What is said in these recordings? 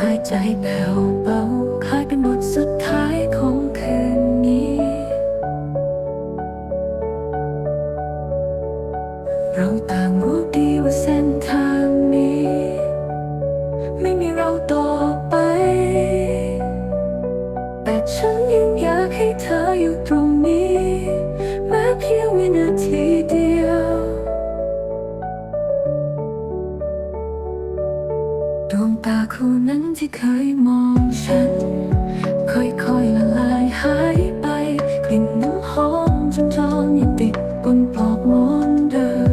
หายใจแผ่วเบาคล้ายเป็นบทสุดท้ายของคืนนี้ เราต่างรู้ดีว่าเส้นทางนี้ ไม่มีเราต่อ ดวงตาคู่นั้นที่เคยมองฉัน ค่อยๆละลายหายไปกลิ่นน้ำหอมจนจองยังติดบนปลอกมอนเดิม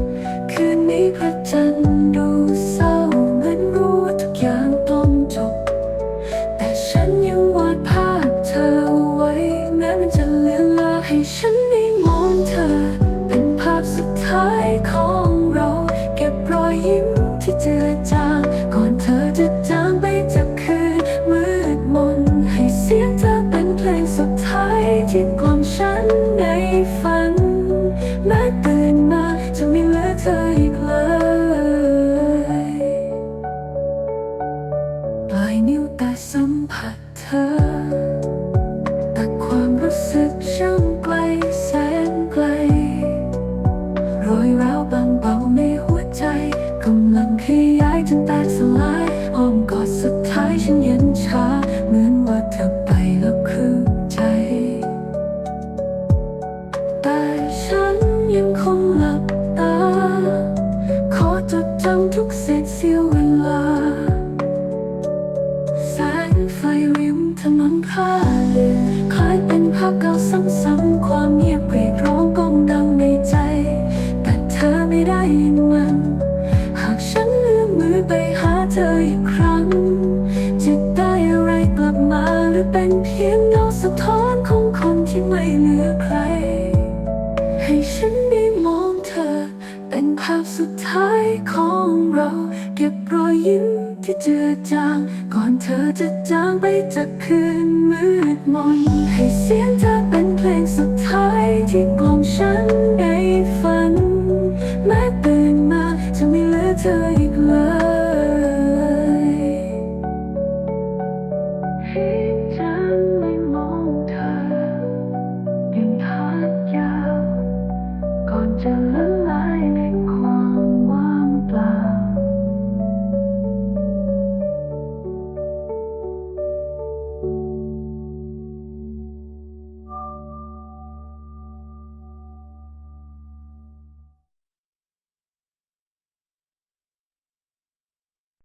คืนนี้พระจันทร์ดูเศร้าเหมือนรู้ว่าทุกอย่างต้องจบ แต่ฉันยังวาดภาพเธอไว้ แม้มันจะเลือนลางให้ฉันได้มองเธอ เป็นภาพสุดท้ายของ ฉันยังคงหลับตา ขอจดจำทุกเศษเสี้ยวเวลา แสงไฟริมถนนพาเลือนคล้ายเป็นภาพเก่าซ้ำๆความเงียบเรียกร้องก้องดังในใจ แต่เธอไม่ได้ยินมัน หากฉันเลื่อมมือไปหาเธออีกครั้ง จะได้อะไรกลับมาหรือเป็นเพียงเงาสะท้อนของคนที่ไม่เหลือใคร ของเราเก็บรอยยิ้มที่เจือจาง ก่อนเธอจะจางไปจากคืนมืดมน ให้เสียงเธอเป็นเพลงสุดท้ายที่กล่อมฉัน